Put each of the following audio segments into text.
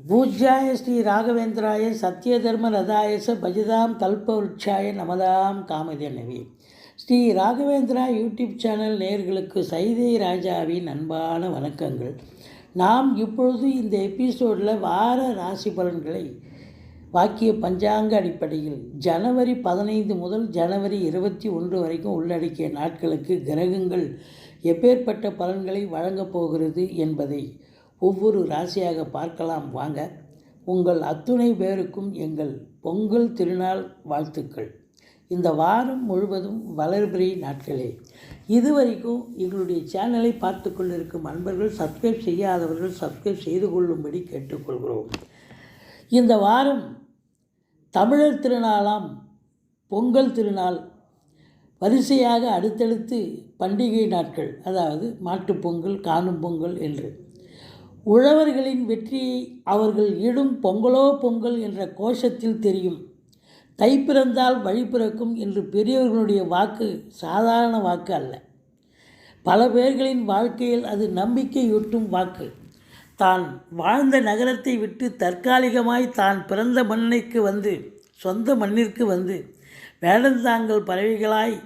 பூஜ்யாய ஸ்ரீ ராகவேந்திராய சத்யதர்ம ரதாயச பஜதாம் கல்பவருட்சாய நமதாம் காமதேனவி ஸ்ரீ ராகவேந்திரா யூடியூப் சேனல் நேர்களுக்கு சைதை ராஜாவின் அன்பான வணக்கங்கள். நாம் இப்பொழுது இந்த எபிசோடில் வார ராசி பலன்களை வாக்கிய பஞ்சாங்க அடிப்படையில் ஜனவரி பதினைந்து முதல் ஜனவரி இருபத்தி ஒன்று வரைக்கும் உள்ளடக்கிய நாட்களுக்கு கிரகங்கள் எப்பேற்பட்ட பலன்களை வழங்கப் போகிறது என்பதை ஒவ்வொரு ராசியாக பார்க்கலாம். வாங்க உங்கள் அத்துணை பேருக்கும் எங்கள் பொங்கல் திருநாள் வாழ்த்துக்கள். இந்த வாரம் முழுவதும் வளர்பிறை நாட்களே. இதுவரைக்கும் எங்களுடைய சேனலை பார்த்து கொண்டிருக்கும் அன்பர்கள் சப்ஸ்கிரைப் செய்யாதவர்கள் சப்ஸ்கிரைப் செய்து கொள்ளும்படி கேட்டுக்கொள்கிறோம். இந்த வாரம் தமிழர் திருநாளாம் பொங்கல் திருநாள். வரிசையாக அடுத்தடுத்து பண்டிகை நாட்கள் அதாவது மாட்டுப்பொங்கல் காணும் பொங்கல் என்று. உழவர்களின் வெற்றி அவர்கள் இடும் பொங்கலோ பொங்கல் என்ற கோஷத்தில் தெரியும். தை பிறந்தால் வழி பிறக்கும் என்று பெரியவர்களுடைய வாக்கு சாதாரண வாக்கு அல்ல. பல பேர்களின் வாழ்க்கையில் அது நம்பிக்கையூட்டும் வாக்கு. தான் வாழ்ந்த நகரத்தை விட்டு தற்காலிகமாய் தான் பிறந்த மண்ணிற்கு வந்து சொந்த மண்ணிற்கு வந்து வேடந்தாங்கள் பறவைகளாய்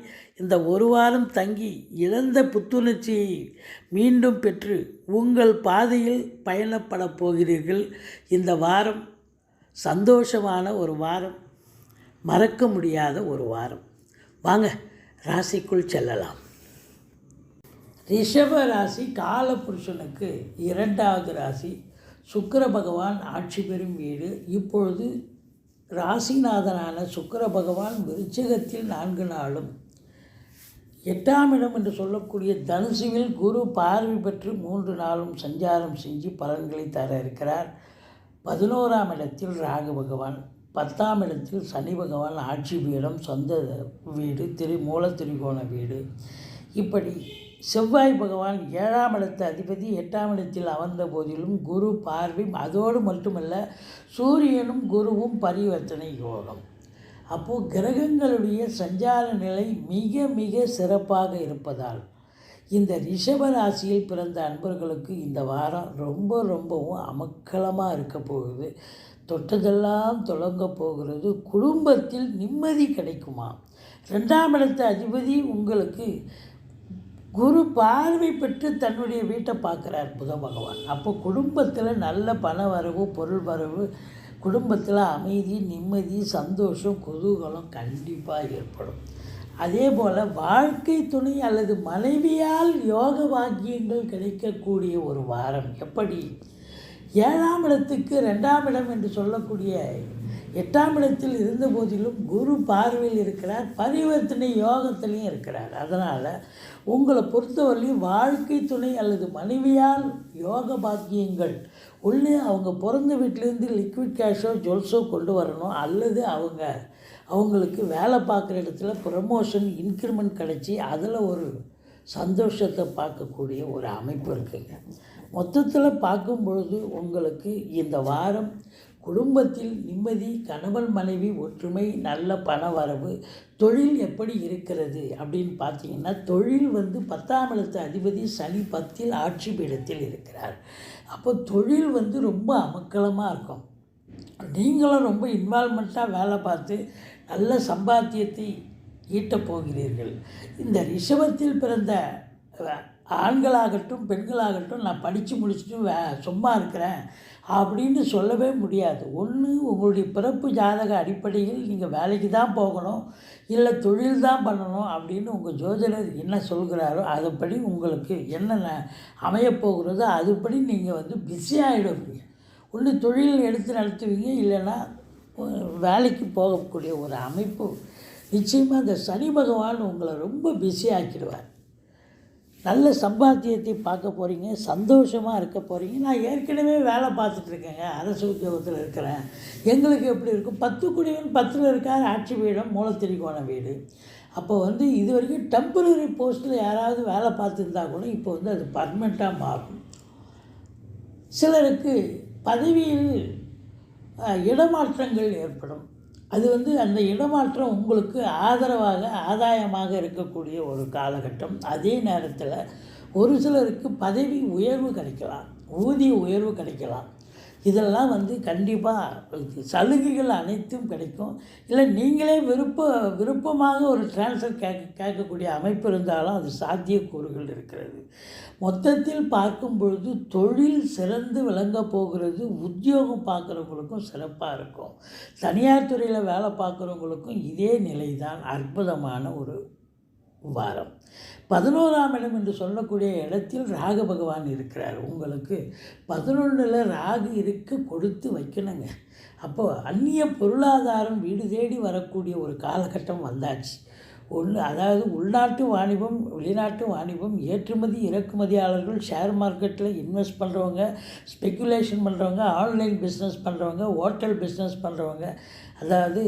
இந்த ஒரு வாரம் தங்கி இழந்த புத்துணர்ச்சியை மீண்டும் பெற்று உங்கள் பாதையில் பயணப்படப் போகிறீர்கள். இந்த வாரம் சந்தோஷமான ஒரு வாரம் மறக்க முடியாத ஒரு வாரம். வாங்க ராசிக்குள் செல்லலாம். ரிஷப ராசி காலபுருஷனுக்கு இரண்டாவது ராசி. சுக்கர பகவான் ஆட்சி பெறும் வீடு. இப்பொழுது ராசிநாதனான சுக்கர பகவான் விருச்சகத்தில் நான்கு நாளும் எட்டாம் இடம் என்று சொல்லக்கூடிய தனுசுவில் குரு பார்வை பெற்று மூன்று நாளும் சஞ்சாரம் செஞ்சு பலன்களை தர இருக்கிறார். பதினோராம் இடத்தில் ராகு பகவான் பத்தாம் இடத்தில் சனி பகவான் ஆட்சி பீடம் சொந்த வீடு திரு மூல திரிகோண வீடு. இப்படி செவ்வாய் பகவான் ஏழாம் இடத்து அதிபதி எட்டாம் இடத்தில் அமர்ந்த போதிலும் குரு பார்வை அதோடு மட்டுமல்ல சூரியனும் குருவும் பரிவர்த்தனை யோகம். அப்போது கிரகங்களுடைய சஞ்சார நிலை மிக மிக சிறப்பாக இருப்பதால் இந்த ரிஷப ராசியில் பிறந்த அன்பர்களுக்கு இந்த வாரம் ரொம்ப ரொம்பவும் அமக்கலமாக இருக்க போகுது. தொட்டதெல்லாம் தொடங்க போகிறது. குடும்பத்தில் நிம்மதி கிடைக்குமா? ரெண்டாம் இடத்த அதிபதி உங்களுக்கு குரு பார்வை பெற்று தன்னுடைய வீட்டை பார்க்குறார் புத பகவான். அப்போ குடும்பத்தில் நல்ல பண வரவு பொருள் வரவு குடும்பத்தில் அமைதி நிம்மதி சந்தோஷம் குதூகலம் கண்டிப்பாக ஏற்படும். அதே போல் வாழ்க்கை துணை அல்லது மனைவியால் யோக வாக்கியங்கள் கிடைக்கக்கூடிய ஒரு வாரம். எப்படி? ஏழாம் இடத்துக்கு ரெண்டாம் இடம் என்று சொல்லக்கூடிய எட்டாம் இடத்தில் இருந்த போதிலும் குரு பார்வையில் இருக்கிறார் பரிவர்த்தனை யோகத்திலையும் இருக்கிறார். அதனால் உங்களை பொறுத்தவரையும் வாழ்க்கை துணை அல்லது மனைவியால் யோக பாக்கியங்கள் ஒன்று அவங்க பிறந்த வீட்டிலேருந்து லிக்விட் கேஷோ ஜுவல்ஸோ கொண்டு வரணும். அல்லது அவங்க அவங்களுக்கு வேலை பார்க்குற இடத்துல ப்ரமோஷன் இன்க்ரிமெண்ட் கிடச்சி அதில் ஒரு சந்தோஷத்தை பார்க்கக்கூடிய ஒரு அமைப்பு இருக்குங்க. மொத்தத்தில் பார்க்கும் பொழுது உங்களுக்கு இந்த வாரம் குடும்பத்தில் நிம்மதி கணவன் மனைவி ஒற்றுமை நல்ல பண வரவு தொழில் எப்படி இருக்கிறது அப்படின்னு பார்த்தீங்கன்னா தொழில் வந்து பத்தாம் இடத்து அதிபதி சனி பத்தில் ஆட்சி பீடத்தில் இருக்கிறார். அப்போ தொழில் வந்து ரொம்ப அமக்கலமாக இருக்கும். நீங்களும் ரொம்ப இன்வால்மெண்ட்டாக வேலை பார்த்து நல்ல சம்பாத்தியத்தை ஈட்டப் போகிறீர்கள். இந்த ரிஷபத்தில் பிறந்த ஆண்களாகட்டும் பெண்களாகட்டும் நான் படித்து முடிச்சுட்டு வே சும்மா இருக்கிறேன். அப்படின்னு சொல்லவே முடியாது. ஒன்று உங்களுடைய பிறப்பு ஜாதக அடிப்படையில் நீங்கள் வேலைக்கு தான் போகணும் இல்லை தொழில் தான் பண்ணணும் அப்படின்னு உங்கள் ஜோதிடர் என்ன சொல்கிறாரோ அதுபடி உங்களுக்கு என்னென்ன அமையப்போகிறதோ அதுபடி நீங்கள் வந்து பிஸியாகிடுவீங்க ஒன்று தொழில் எடுத்து நடத்துவீங்க இல்லைன்னா வேலைக்கு போகக்கூடிய ஒரு அமைப்பு. நிச்சயமாக அந்த சனி பகவான் உங்களை ரொம்ப பிஸி ஆக்கிடுவார். நல்ல சம்பாத்தியத்தை பார்க்க போகிறீங்க சந்தோஷமாக இருக்க போகிறீங்க நான் ஏற்கனவே வேலை பார்த்துட்ருக்கேங்க அரசு உத்தியோகத்தில் இருக்கிறேன். எங்களுக்கு எப்படி இருக்கும்? பத்து குடிவன் பத்தில் இருக்கார் ஆட்சி பீடம் மூலத்திரிகோண வீடு. அப்போ வந்து இது வரைக்கும் டெம்பரரி போஸ்ட்டில் யாராவது வேலை பார்த்துருந்தா கூட இப்போ வந்து அது பர்மனெண்ட்டாக மாறும். சிலருக்கு பதவியில் இடமாற்றங்கள் ஏற்படும். அது வந்து அந்த இடமாற்றம் உங்களுக்கு ஆதரவாக ஆதாயமாக இருக்கக்கூடிய ஒரு காலகட்டம். அதே நேரத்தில் ஒரு சிலருக்கு பதவி உயர்வு கிடைக்கலாம் ஊதிய உயர்வு கிடைக்கலாம். இதெல்லாம் வந்து கண்டிப்பாக சலுகைகள் அனைத்தும் கிடைக்கும். இல்லை நீங்களே விருப்ப விருப்பமாக ஒரு டிரான்ஸ்ஃபர் கேட்க கேட்கக்கூடிய அமைப்பு இருந்தாலும் அது சாத்தியக்கூறுகள் இருக்கிறது. மொத்தத்தில் பார்க்கும் பொழுது தொழில் சிறந்து விளங்க போகிறது உத்தியோகம் பார்க்குறவங்களுக்கும் சிறப்பாக இருக்கும். தனியார் துறையில் வேலை பார்க்குறவங்களுக்கும் இதே நிலை தான் அற்புதமான ஒரு வாரம். பதினோராம் இடம் என்று சொல்லக்கூடிய இடத்தில் ராகு பகவான் இருக்கிறார். உங்களுக்கு பதினொன்றில் ராகு இருக்க கொடுத்து வைக்கணுங்க. அப்போது அந்நிய பொருளாதாரம் வீடு தேடி வரக்கூடிய ஒரு காலகட்டம் வந்தாச்சு. ஒன்று அதாவது உள்நாட்டு வாணிபம் வெளிநாட்டு வாணிபம் ஏற்றுமதி இறக்குமதியாளர்கள் ஷேர் மார்க்கெட்டில் இன்வெஸ்ட் பண்ணுறவங்க ஸ்பெக்குலேஷன் பண்ணுறவங்க ஆன்லைன் பிஸ்னஸ் பண்ணுறவங்க ஹோட்டல் பிஸ்னஸ் பண்ணுறவங்க அதாவது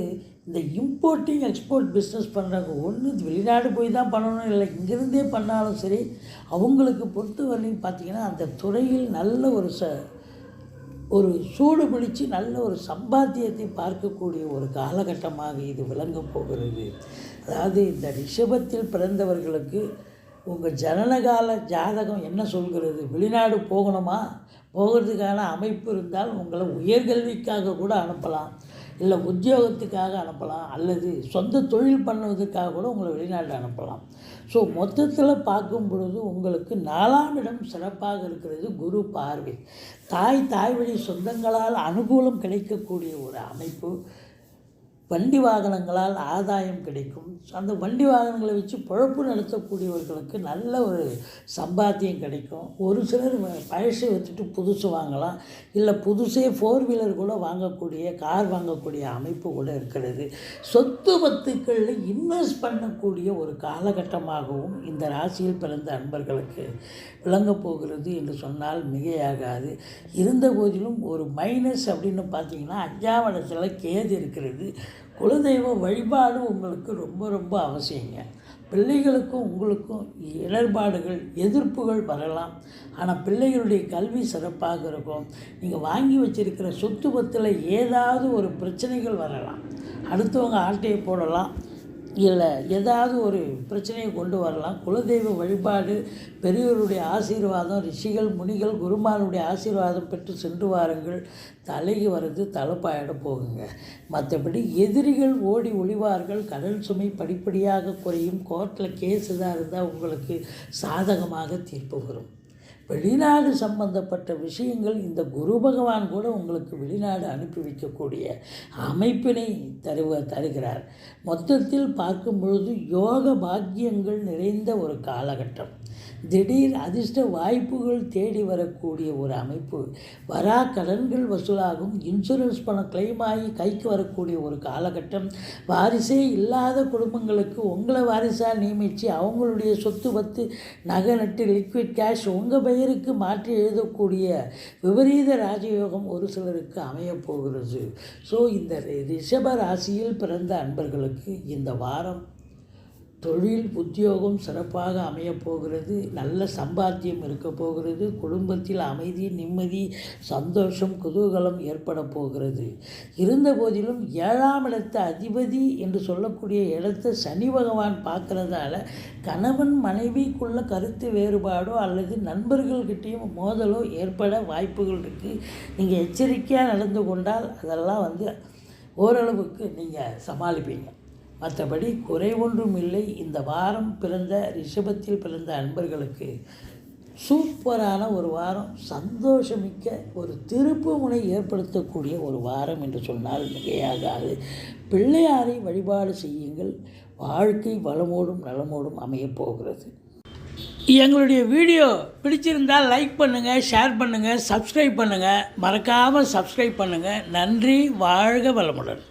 இந்த இம்போர்ட்டிங் எக்ஸ்போர்ட் பிஸ்னஸ் பண்ணுறவங்க ஒன்று வெளிநாடு போய் தான் பண்ணணும் இல்லை இங்கேருந்தே பண்ணாலும் சரி அவங்களுக்கு பொறுத்தவரையும் பார்த்திங்கன்னா அந்த துறையில் நல்ல ஒரு ச ஒரு சூடு பிடிச்சு நல்ல ஒரு சம்பாத்தியத்தை பார்க்கக்கூடிய ஒரு காலகட்டமாக இது விளங்கப் போகிறது. அதாவது இந்த ரிஷபத்தில் பிறந்தவர்களுக்கு உங்கள் ஜனனகால ஜாதகம் என்ன சொல்கிறது? வெளிநாடு போகணுமா? போகிறதுக்கான அமைப்பு இருந்தால் உங்களை உயர்கல்விக்காக கூட அனுப்பலாம். இல்லை உத்தியோகத்துக்காக அனுப்பலாம் அல்லது சொந்த தொழில் பண்ணுவதற்காக கூட உங்களை வெளிநாட்டில் அனுப்பலாம். ஸோ மொத்தத்தில் பார்க்கும் பொழுது உங்களுக்கு நாலாம் இடம் சிறப்பாக இருக்கிறது குரு பார்வை. தாய் தாய் வழி சொந்தங்களால் அனுகூலம் கிடைக்கக்கூடிய ஒரு அமைப்பு. வண்டி வாகனங்களால் ஆதாயம் கிடைக்கும். அந்த வண்டி வாகனங்களை வச்சு பொழப்பு நடத்தக்கூடியவர்களுக்கு நல்ல ஒரு சம்பாத்தியம் கிடைக்கும். ஒரு சிலர் பழசை வச்சுட்டு புதுசு வாங்கலாம். இல்லை புதுசே ஃபோர் வீலர் கூட வாங்கக்கூடிய கார் வாங்கக்கூடிய அமைப்பு கூட இருக்கிறது. சொத்து பத்துக்களில் இன்வெஸ்ட் பண்ணக்கூடிய ஒரு காலகட்டமாகவும் இந்த ராசியில் பிறந்த அன்பர்களுக்கு விளங்கப் போகிறது என்று சொன்னால் மிகையாகாது. இருந்த போதிலும் ஒரு மைனஸ் அப்படின்னு பார்த்தீங்கன்னா அஞ்சாம் இடத்துல கேது இருக்கிறது. குலதெய்வ வழிபாடு உங்களுக்கு ரொம்ப ரொம்ப அவசியங்க. பிள்ளைகளுக்கும் உங்களுக்கும் இடர்பாடுகள் எதிர்ப்புகள் வரலாம். ஆனால் பிள்ளைகளுடைய கல்வி சிறப்பாக இருக்கும். நீங்கள் வாங்கி வச்சிருக்கிற சொத்து பத்தில் ஏதாவது ஒரு பிரச்சனைகள் வரலாம். அடுத்தவங்க ஆட்டையை போடலாம். இல்லை ஏதாவது ஒரு பிரச்சனையை கொண்டு வரலாம். குலதெய்வ வழிபாடு பெரியவருடைய ஆசீர்வாதம் ரிஷிகள் முனிகள் குருமானுடைய ஆசீர்வாதம் பெற்று சென்று வாருங்கள். தலைக்கு வர்றது தலைப்பாயிட போகுங்க. மற்றபடி எதிரிகள் ஓடி ஒளிவார்கள். கடல் சுமை படிப்படியாக குறையும். கோர்ட்டில் கேஸ் இதாக இருந்தால் உங்களுக்கு சாதகமாக தீர்ப்பு வரும். வெளிநாடு சம்பந்தப்பட்ட விஷயங்கள் இந்த குரு பகவான் கூட உங்களுக்கு வெளிநாடு அனுப்பி வைக்கக்கூடிய அமைப்பினை தருவ தருகிறார். மொத்தத்தில் பார்க்கும் பொழுது யோக பாக்கியங்கள் நிறைந்த ஒரு காலகட்டம். திடீர் அதிர்ஷ்ட வாய்ப்புகள் தேடி வரக்கூடிய ஒரு அமைப்பு. வரா கடன்கள் வசூலாகும். இன்சூரன்ஸ் பணம் கிளைம் ஆகி கைக்கு வரக்கூடிய ஒரு காலகட்டம். வாரிசே இல்லாத குடும்பங்களுக்கு உங்களை வாரிசாக நியமித்து அவங்களுடைய சொத்து பத்து நகை நட்டு லிக்விட் கேஷ் உங்கள் பெயருக்கு மாற்றி எழுதக்கூடிய விபரீத ராஜயோகம் ஒரு சிலருக்கு அமையப்போகிறது. ஸோ இந்த ரிஷப ராசியில் பிறந்த அன்பர்களுக்கு இந்த வாரம் தொழில் உத்தியோகம் சிறப்பாக அமையப்போகிறது நல்ல சம்பாத்தியம் இருக்க போகிறது. குடும்பத்தில் அமைதி நிம்மதி சந்தோஷம் குதூகலம் ஏற்பட போகிறது. இருந்த போதிலும் ஏழாம் இடத்த அதிபதி என்று சொல்லக்கூடிய இடத்த சனி பகவான் பார்க்கறதால கணவன் மனைவிக்குள்ள கருத்து வேறுபாடோ அல்லது நண்பர்கள்கிட்டேயும் மோதலோ ஏற்பட வாய்ப்புகள் இருக்குது நீங்கள் எச்சரிக்கையாக நடந்து கொண்டால் அதெல்லாம் வந்து ஓரளவுக்கு நீங்கள் சமாளிப்பீங்க. மற்றபடி குறை ஒன்றும் இல்லை. இந்த வாரம் பிறந்த ரிஷபத்தில் பிறந்த அன்பர்களுக்கு சூப்பரான ஒரு வாரம் சந்தோஷமிக்க ஒரு திருப்பு முனை ஏற்படுத்தக்கூடிய ஒரு வாரம் என்று சொன்னால் மிகையாகாது. பிள்ளையாரை வழிபாடு செய்யுங்கள். வாழ்க்கை வளமோடும் நலமோடும் அமையப் போகிறது. எங்களுடைய வீடியோ பிடிச்சிருந்தால் லைக் பண்ணுங்கள் ஷேர் பண்ணுங்கள் சப்ஸ்கிரைப் பண்ணுங்கள் மறக்காமல் சப்ஸ்கிரைப் பண்ணுங்கள் நன்றி வாழ்க வளமுடன்.